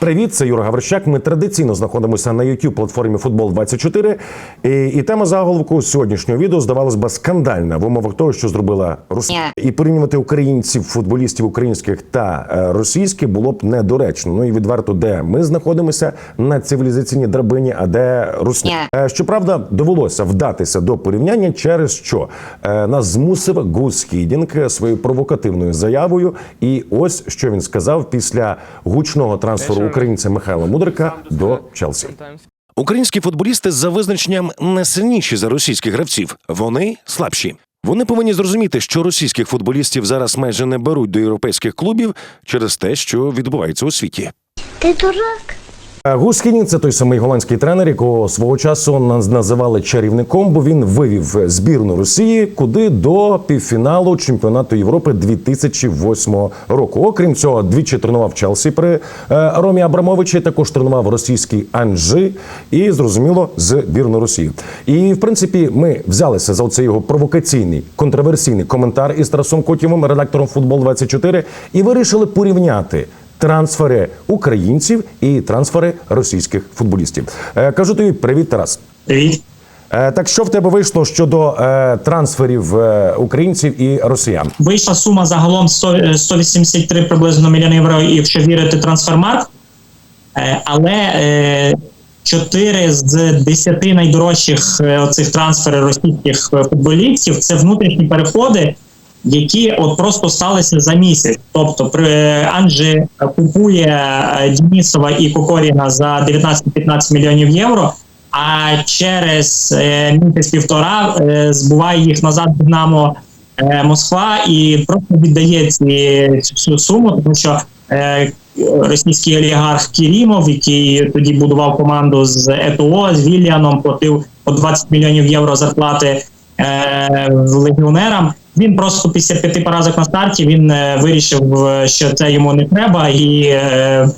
Привіт, це Юра Гаврищак. Ми традиційно знаходимося на youtube платформі Футбол 24 І, і тема заголовку сьогоднішнього відео здавалось би скандальна в умовах того, що зробила Росія. І порівнювати українців, футболістів українських та е, російських було б недоречно. Ну і відверто, де ми знаходимося на цивілізаційній драбині, а де Русня. Е, Щоправда, довелося вдатися до порівняння, через що е, нас змусив Гус Хідінг своєю провокативною заявою. І ось що він сказав після гучного трансферу українця Михайла Мудрика до Челсі. Українські футболісти за визначенням не сильніші за російських гравців. Вони слабші. Вони повинні зрозуміти, що російських футболістів зараз майже не беруть до європейських клубів через те, що відбувається у світі. Ти дурак? Е, Гус Хідінг – це той самий голландський тренер, якого свого часу називали чарівником, бо він вивів збірну Росії куди до півфіналу чемпіонату Європи 2008 року. Окрім цього, двічі тренував Челсі при е, Ромі Абрамовичі. Також тренував російський Анжи і зрозуміло збірну Росії. І в принципі, ми взялися за цей його провокаційний контроверсійний коментар із Тарасом Котєвим, редактором Футбол 24 і вирішили порівняти трансфери українців і трансфери російських футболістів. Е, кажу тобі, привіт, Тарас. Привіт. Е, так що в тебе вийшло щодо е, трансферів е, українців і росіян? Вийшла сума загалом 100, е, 183 приблизно мільйони євро, якщо вірити трансфермарк. Е, Але е, 4 з 10 найдорожчих е, оцих трансферів російських е, футболістів це внутрішні переходи, які от просто сталися за місяць. Тобто, при е, Анджі купує е, Дінісова і Кокоріна за 19-15 мільйонів євро. А через е, місяць-півтора е, збуває їх назад Динамо Москва і просто віддає ці, всю суму, тому що російський олігарх Кірімов, який тоді будував команду з ЕТО, з Вільяном, платив по 20 мільйонів євро зарплати легіонерам. Він просто після п'яти поразок на старті він е, вирішив, е, що це йому не треба, і е,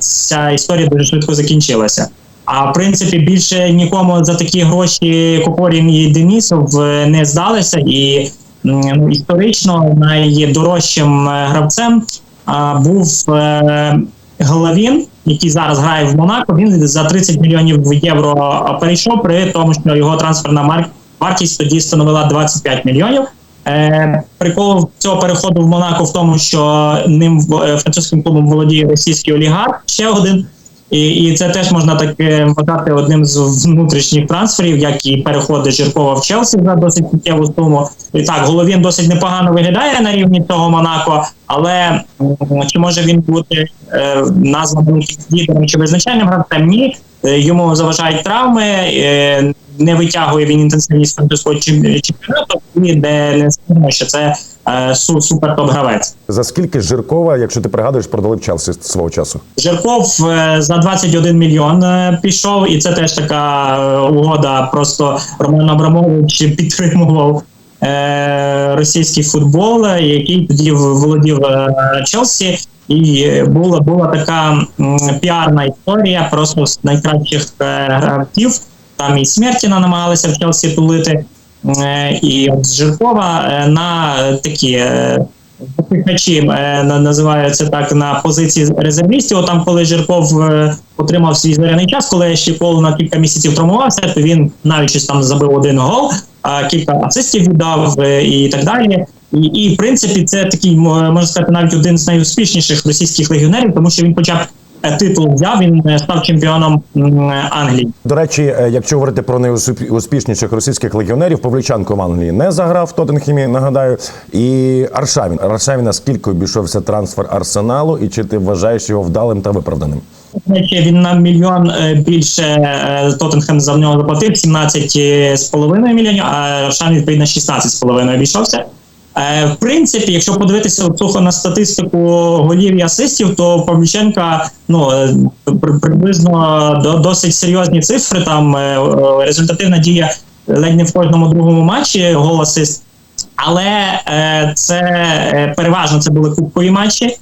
ця історія дуже швидко закінчилася. А в принципі, більше нікому за такі гроші Кокорін і Денісов не здалися. І ну, історично найдорожчим гравцем а, був е, Головін, який зараз грає в Монако. Він за 30 мільйонів євро перейшов, при тому, що його трансферна вартість тоді становила 25 мільйонів. Е, прикол цього переходу в Монако в тому, що ним е, французьким клубом володіє російський олігарх. Ще один. І, і це теж можна так е, вважати одним з внутрішніх трансферів, як і переходи Жиркова в Челсі за досить суттєву суму. І так, Головін досить непогано виглядає на рівні того Монако, але чи може він бути е, названим лідером чи визначальним гравцем? Ні. Е, Йому заважають травми, е, не витягує він інтенсивність французького чем- чемпіонату, і де не скажемо, що це е, су- супер топ гравець. За скільки Жиркова, якщо ти пригадуєш, продали в Челсі свого часу? Жирков е, за 21 мільйон е, пішов, і це теж така е, угода. Просто Роман Абрамович підтримував е, російський футбол, який тоді володів Челсі. І була була така піарна історія просто з найкращих гравців. Там і Смертіна намагалися в Челсі тулити. Е, і от з Жиркова е, на такі е, на- називаються так на позиції резервістів. Там, коли Жирков отримав свій зоряний час, коли Щепол на кілька місяців травмувався, то він навіть щось там забив один гол, а кілька асистів віддав і так далі. І, і в принципі, це такий можна сказати, навіть один з найуспішніших російських легіонерів, тому що він почав титул взяв, він е, став чемпіоном Англії. До речі, е, якщо говорити про найуспішніших російських легіонерів, Павлічанко в Англії не заграв в Тоттенхемі, нагадаю. І Аршавін. Аршавіна скільки обійшовся трансфер арсеналу, і чи ти вважаєш його вдалим та виправданим? Він на мільйон е, більше е, Тоттенхем за нього заплатив 17,5 мільйонів, а Шан відповідно 16,5 обійшовся. Е, В принципі, якщо подивитися сухо на статистику голів і асистів, то Павліченка ну е, при- приблизно до досить серйозні цифри. Там е, результативна дія ледь не в кожному другому матчі гол асист. Але це переважно це були кубкові матчі.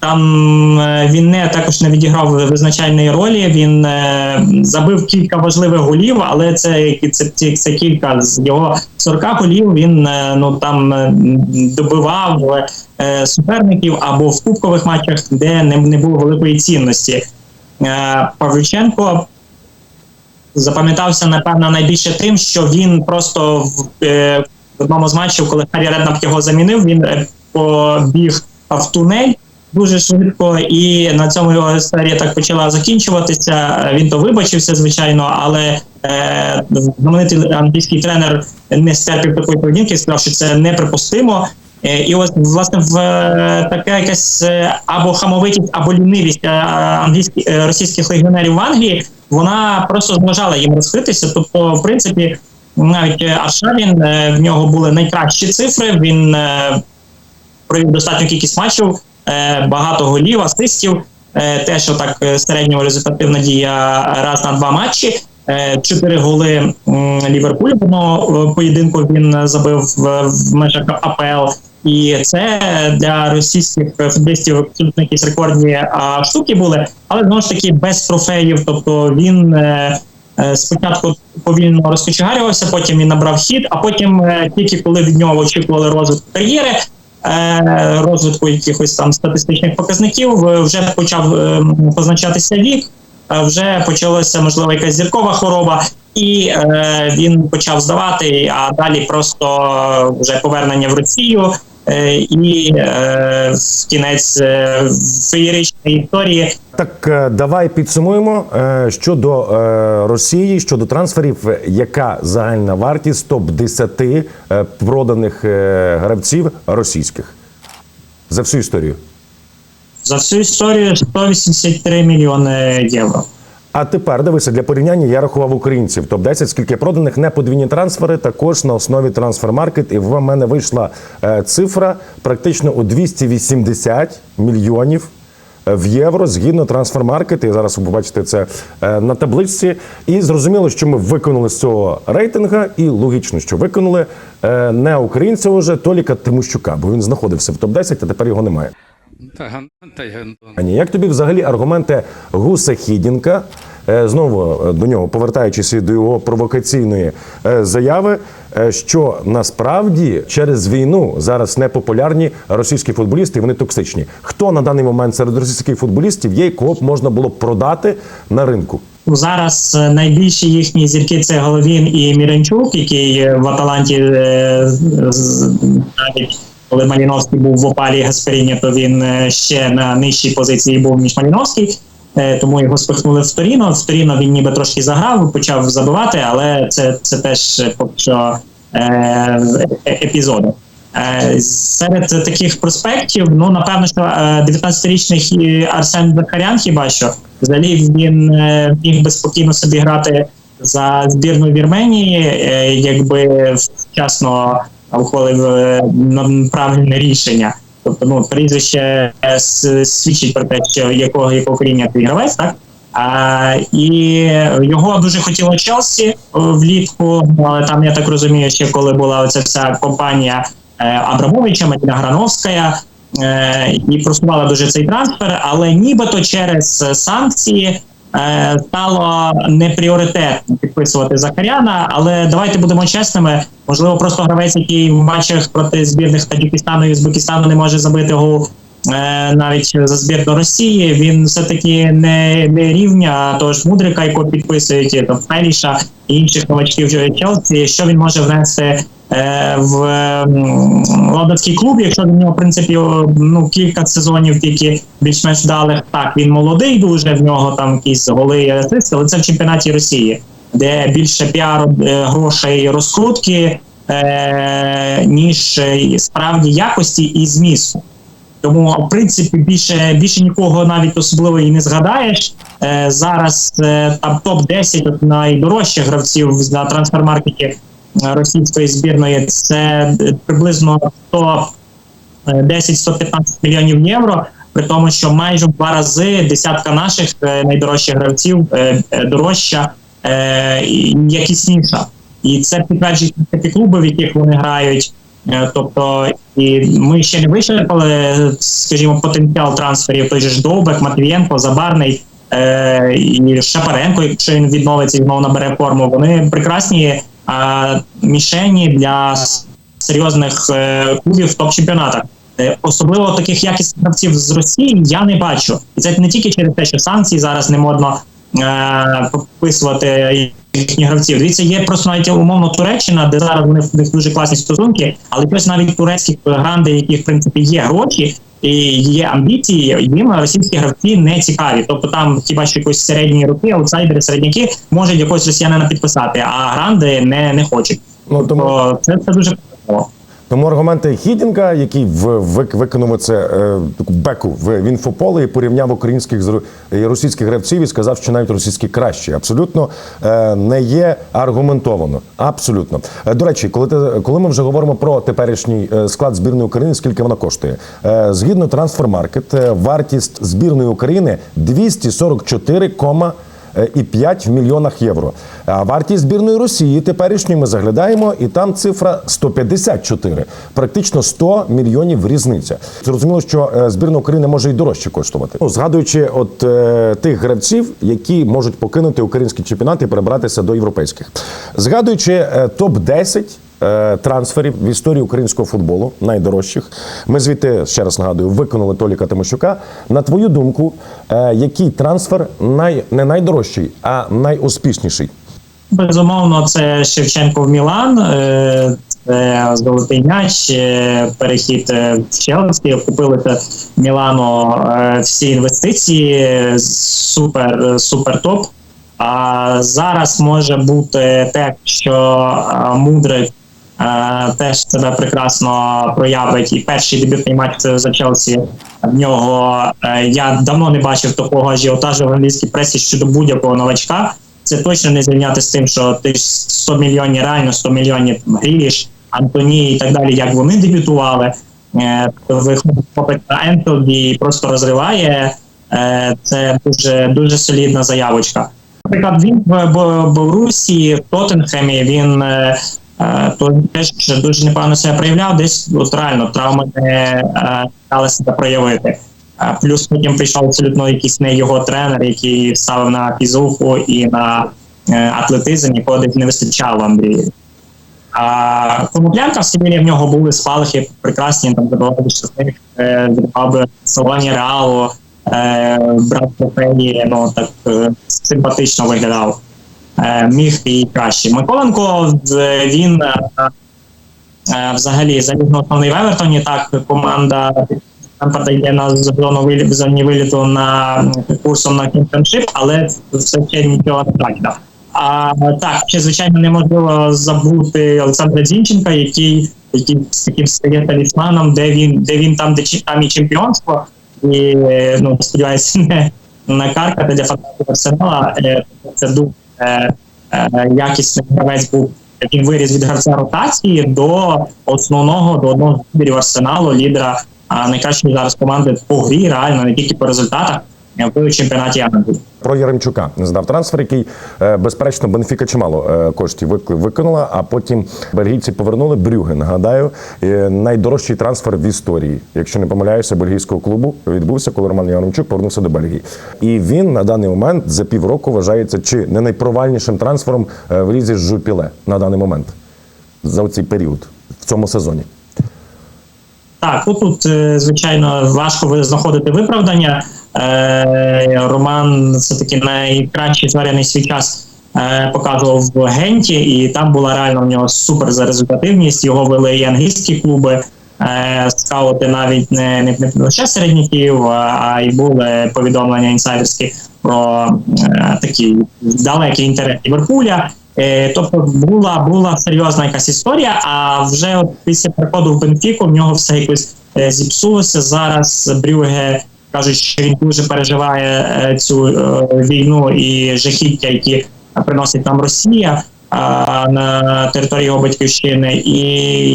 Там е, він не також не відіграв визначальної ролі. Він е, забив кілька важливих голів, але це, це, це, це кілька з його 40 голів. Він е, ну там добивав суперників або в кубкових матчах, де не, не було великої цінності. Павлюченко запам'ятався напевно найбільше тим, що він просто в, в одному з матчів, коли Харі Реднап його замінив, він побіг в тунель дуже швидко, і на цьому його історія так почала закінчуватися. Він то вибачився, звичайно, але е, знаменитий англійський тренер не стерпів такої поведінки сказав, що це неприпустимо. Е, І ось власне в е, така якась е, або хамовитість, або лінивість англійських російських легіонерів в Англії, вона просто зважала їм розкритися. Тобто, в принципі, навіть Аршавін в нього були найкращі цифри. Він провів достатню кількість матчів, багато голів, асистів. Е, те, що так е, середньо результативна дія раз на два матчі. Е, Чотири голи Ліверпуль в одному е, поєдинку він забив в, межах АПЛ. І це для російських футболістів якісь рекордні штуки були, але знову ж таки без трофеїв. Тобто він е, е, спочатку повільно розкочегарювався, потім він набрав хід, а потім е, тільки коли від нього очікували розвитку кар'єри, е, розвитку якихось там статистичних показників, е, вже почав е, позначатися вік, е, вже почалася можливо якась зіркова хвороба, і е, він почав здавати. А далі просто вже повернення в Росію. Е, І е, в кінець е, феєричної історії Так, давай підсумуємо щодо Росії, щодо трансферів. Яка загальна вартість топ 10 е, проданих гравців російських за всю історію? за всю історію 183 мільйони євро. А тепер дивися для порівняння. Я рахував українців. Топ 10 скільки проданих не подвійні трансфери, також на основі трансфермаркет. І в мене вийшла е, цифра практично у 280 мільйонів. е, В євро згідно трансфермаркет, і зараз ви побачите це е, на табличці. І зрозуміло, що ми виконали з цього рейтинга, і логічно, що виконали не українця уже Толіка Тимощука, бо він знаходився в топ 10 а тепер його немає. Ані, як тобі взагалі аргументи Гуса Хідінка? Е, Знову е, до нього повертаючись до його провокаційної е, заяви, що насправді через війну зараз непопулярні російські футболісти, і вони токсичні. Хто на даний момент серед російських футболістів є, кого б можна було б продати на ринку? Зараз е, найбільші їхні зірки це Головін і Міренчук, який в Аталанті навіть коли Маліновський був в опалі Гасперіні, то він е, ще на нижчій позиції був ніж Маліновський. Е, Тому його спихнули в Торіно. В Торіно він ніби трошки заграв, почав забивати, але це, це теж е, поки що е, епізоди. Е, Серед таких проспектів, ну напевно, що е, 19-річний Арсен Захарян хіба що взагалі він міг би спокійно собі грати за збірну Вірменії, якби вчасно ухвалив е, правильне рішення. Тобто, ну прізвище е, свідчить про те, що якого якого коріння ти гравець, так? А, і його дуже хотіло Челсі влітку, але там я так розумію, ще коли була оця вся компанія е, Абрамовича, Маріна Грановська, е, і просувала дуже цей трансфер, але нібито через е, санкції е, стало не пріоритетно підписувати Захаряна. Але давайте будемо чесними. Можливо, просто гравець, який в матчах проти збірних Таджикистану і Узбекистану не може забити гол. е, Навіть за збірну Росії він все таки не, не рівня того ж мудрика, якого підписують там Феліша і інших новачків Челсі. Що він може внести е, в м, клуб, якщо до нього в принципі ну кілька сезонів тільки більш-менш вдалих. Так він молодий, дуже в нього там якісь голи асисти, але це в чемпіонаті Росії, де більше піару, е, грошей, розкрутки, е, ніж е, справді якості і змісту. Тому, в принципі, більше більше нікого навіть особливо і не згадаєш. Е, зараз е, там топ 10 найдорожчих гравців на трансфермаркеті е, російської збірної це приблизно 100 е, 10-115 мільйонів євро. При тому, що майже в два рази десятка наших е, найдорожчих гравців е, дорожча якісніша. І це підтверджують такі клуби, в яких вони грають. Тобто, і ми ще не вичерпали, скажімо, потенціал трансферів. Той же ж Довбек, Матвієнко, Забарний і Шапаренко, якщо він відновиться і знову набере форму. Вони прекрасні мішені для серйозних е, клубів в топ-чемпіонатах. Е, Особливо таких якісних гравців з Росії я не бачу. І це не тільки через те, що санкції зараз не модно е, підписувати їхні гравців. Дивіться, є просто навіть умовно Туреччина, де зараз вони в них дуже класні стосунки, але ось навіть турецькі гранди, які в принципі є гроші і є амбіції, їм російські гравці не цікаві. Тобто там хіба що якось середні руки, аутсайдери, середняки можуть якогось росіянина підписати, а гранди не, не хочуть. Ну, тому- це, це дуже важливо. Тому аргументи Хідінга, який викинув це е, таку беку в в інфополе і порівняв українських з російських гравців і сказав, що навіть російські кращі. Абсолютно е, не є аргументовано. Абсолютно. Е, До речі, коли ти коли ми вже говоримо про теперішній е, склад збірної України, скільки вона коштує? Е, Згідно трансфермаркет, е, вартість збірної України 244, е, і 5 в мільйонах євро. А вартість збірної Росії теперішньої ми заглядаємо, і там цифра 154, практично 100 мільйонів різниця. Зрозуміло, що е, збірна України може і дорожче коштувати. Ну, згадуючи, от е, тих гравців, які можуть покинути український чемпіонат і перебратися до європейських, згадуючи е, топ 10 е, трансферів в історії українського футболу, найдорожчих. Ми звідти ще раз нагадую, виконали Толіка Тимощука. На твою думку, е, який трансфер най, не найдорожчий, а найуспішніший? Безумовно, це Шевченко в Мілан, е, це золотий м'яч, е, перехід е, в Челсі, купили Мілану е, всі інвестиції, е, супер, е, супер топ. А зараз може бути те, що е, Мудрик е, теж себе прекрасно проявить. І перший дебютний матч за Челсі в нього е, я давно не бачив такого ажіотажу в англійській пресі щодо будь-якого новачка. Це точно не зрівняти з тим, що ти ж 100 мільйонів, реально 100 мільйонів грієш, Антоні і так далі, як вони дебютували. Е, Виходить хлопець на Енфілді і просто розриває. Е, Це дуже дуже солідна заявочка. Наприклад, він в Бо- Борусі, в Тоттенхемі він е, е, то теж дуже непогано себе проявляв. Десь от реально травми не е, дали себе проявити. Плюс потім прийшов абсолютно якийсь не його тренер, який ставив на фізуху і на е, атлетизм, якого десь не вистачало Андрію. А Коноплянка в Сибірі в нього були спалахи прекрасні, там забагато щасливих, е, би салоні Реалу, брат трофеї, ну так симпатично виглядав. Е, міг і краще. Миколенко е, він е, взагалі залізно основний в Евертоні. Так, команда Стамфорда йде на зоні виліту на курсом на чемпіоншип, але це ще нічого не так. А так, ще звичайно неможливо забути Олександра Зінченка, який, який таким стає талісманом, де він, де він там, де там і чемпіонство, і ну сподіваюся, не накаркати для фанатів Арсенала. Це е, якісний гравець був. Він виріс від гравця ротації до основного, до одного з лідерів арсеналу, лідера найкращої зараз команди по грі, реально не тільки по результатах е, в чемпіонаті Англії. Про Яремчука не здав трансфер, який е, безперечно Бенфіка чимало е, коштів вик- виконала, а потім бельгійці повернули Брюге. Нагадаю, найдорожчий трансфер в історії. Якщо не помиляюся, бельгійського клубу відбувся, коли Роман Яремчук повернувся до Бельгії. І він на даний момент за півроку вважається чи не найпровальнішим трансфером е, в лізі з Жупіле на даний момент за цей період в цьому сезоні. Так, ну тут, звичайно, важко знаходити виправдання. Е, Роман все-таки найкращий зварений свій час е, показував в Генті, і там була реально в нього супер за результативність. Його вели і англійські клуби. Е, скаути навіть не, не, не лише середняків, а, й були повідомлення інсайдерські про такі далекі інтерес Ліверпуля. Тобто була була серйозна якась історія. А вже от після приходу в Бенфіку в нього все якось зіпсулося. Зараз Брюге кажуть, що він дуже переживає е, цю е, війну і жахіття, які приносить нам Росія на території його батьківщини, і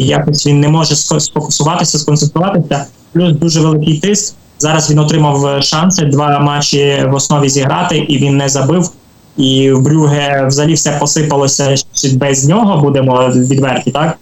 якось він не може сфокусуватися, сконцентруватися. Плюс дуже великий тиск. Зараз він отримав е, шанси два матчі в основі зіграти, і він не забив. І в Брюге взагалі все посипалося без нього, будемо відверті, так?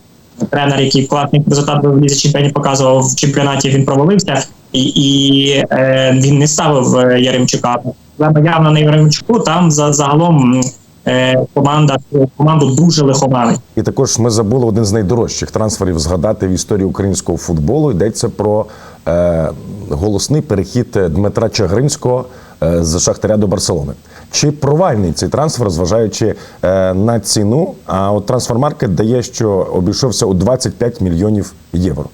Тренер, який класний результат в лізі чемпіонів показував в чемпіонаті, він провалився, і, і е, він не ставив е, Яремчука. Але явно на Яремчуку там за загалом е, команда команду дуже лихоманить. І також ми забули один з найдорожчих трансферів згадати в історії українського футболу. Йдеться про е, голосний перехід Дмитра Чагринського е, з Шахтаря до Барселони. Чи провальний цей трансфер, зважаючи е, на ціну? А от трансфермаркет дає, що обійшовся у 25 мільйонів євро.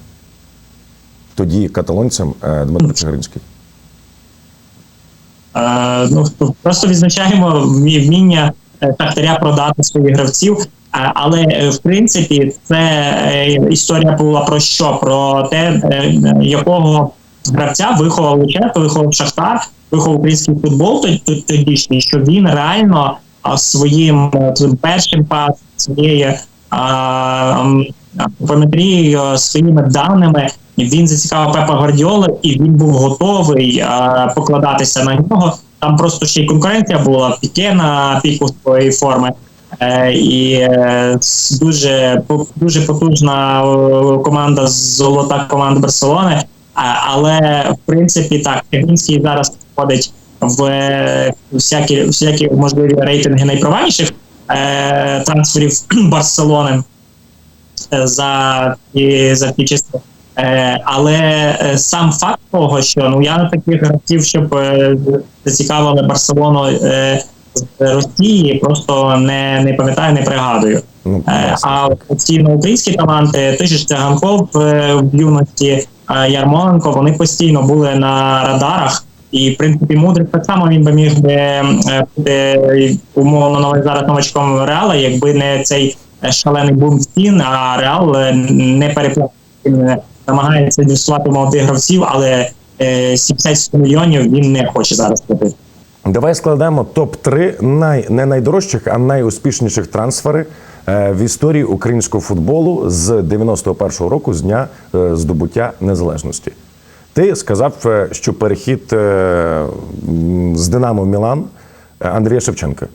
Тоді каталонцям е, Дмитро Чагринський. Е, ну, просто відзначаємо вміння е, Шахтаря продати своїх гравців. Але в принципі це історія була про що? Про те, якого гравця виховав Луческо, виховав Шахтар, виховав український футбол тоді- тоді- тодішній, що він реально своїм е, першим пасом, своєю а, м, апометрією, своїми даними він зацікавив Пепа Гвардіола, і він був готовий а, покладатися на нього. Там просто ще й конкуренція була піке на піку своєї форми. Е, і е, дуже дуже потужна е, команда золота команда Барселони. Але в принципі так Кагінський зараз входить в всякі всякі можливі рейтинги найпровальніших е, трансферів Барселони е, за ті за ті часи. Е, але е, сам факт того, що ну я на таких гравців, щоб е, зацікавили Барселону е, з Росії, просто не, не пам'ятаю, не пригадую. Ну, Е. А офіційно українські таланти, же ж Циганков е, в юності, е, Ярмоленко, вони постійно були на радарах. І в принципі Мудрик так само він би міг би е, бути умовно новий зараз новачком Реала, якби не цей е, шалений бум стін, а Реал е, не переплатив. Е, намагається інвестувати в молодих гравців, але е, 70 мільйонів він не хоче зараз платити. Давай складемо топ-3 най, не найдорожчих, а найуспішніших трансфери е, в історії українського футболу з 91-го року, з дня е, здобуття незалежності. Ти сказав, е, що перехід з Динамо Мілан Андрія Шевченка.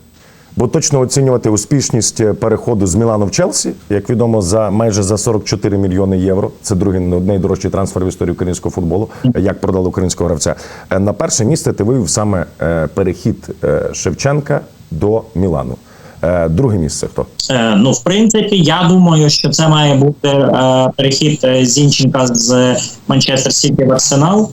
Бо точно оцінювати успішність е, переходу з Мілану в Челсі, як відомо, за майже за 44 мільйони євро. Це другий найдорожчий трансфер в історії українського футболу, як продали українського гравця. Е, На перше місце ти вивів саме е, перехід Шевченка до Мілану. Друге місце хто? Ну, в принципі, я думаю, що це має бути перехід Зінченка з Манчестер Сіті в Арсенал.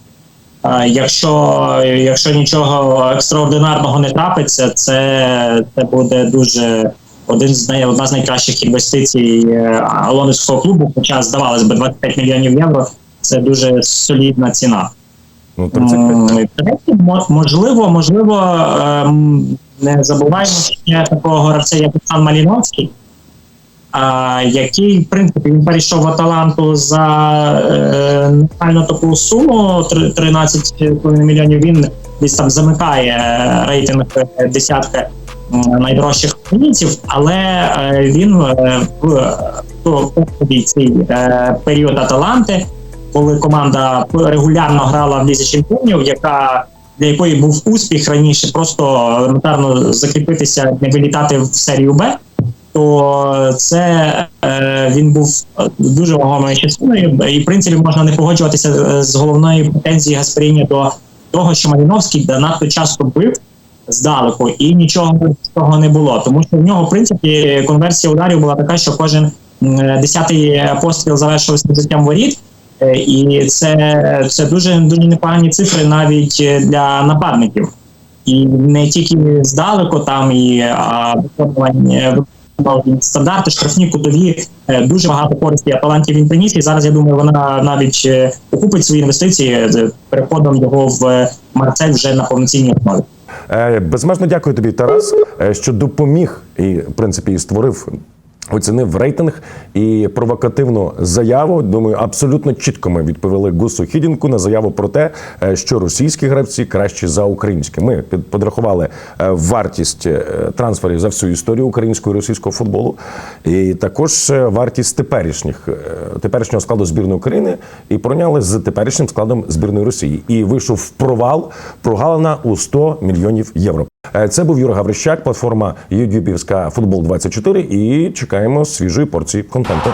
Якщо, якщо нічого екстраординарного не трапиться, це, це буде дуже один з най, одна з найкращих інвестицій е, лондонського клубу. Хоча здавалось би 25 мільйонів євро. Це дуже солідна ціна. Ну 35. Третє, мо- можливо, можливо, ем, не забуваємо ще такого гравця, як Сан Маліновський, який, в принципі, він перейшов в Аталанту за е, нормальну таку суму три- 13,5 мільйонів. Він десь там замикає е, рейтинг е, десятки найдорожчих українців, але він в цей період Аталанти коли команда регулярно грала в лізі чемпіонів, яка для якої був успіх раніше, просто елементарно закріпитися, не вилітати в серію Б, то це е, він був дуже вагомою частиною. І в принципі можна не погоджуватися е, з головної претензії Гасперіні до того, що Маліновський надто часто бив здалеку, і нічого з того не було. Тому що в нього, в принципі, конверсія ударів була така, що кожен десятий постріл завершився взяттям воріт. Е, І це, це дуже дуже непогані цифри навіть е, для нападників. І не тільки здалеку, там і а, стандарти, штрафні кутові, е, дуже багато користі апалантів він приніс. І зараз я думаю, вона навіть е, окупить свої інвестиції з переходом його в е, Марсель вже на повноцінній основі. Е, Безмежно дякую тобі, Тарас, е, що допоміг і, в принципі, і створив. Оцінив рейтинг і провокативну заяву. Думаю, абсолютно чітко ми відповіли Гусу Хідінку на заяву про те, е, що російські гравці кращі за українські. Ми подрахували е, вартість е, трансферів за всю історію українського і російського футболу, і також вартість теперішніх теперішнього складу збірної України і порівняли з теперішнім складом збірної Росії. І вийшов провал, прогалина у 100 мільйонів євро. Е, Це був Юра Гаврищак, платформа Ютюбівська Футбол 24 і чекаємо свіжої порції контенту.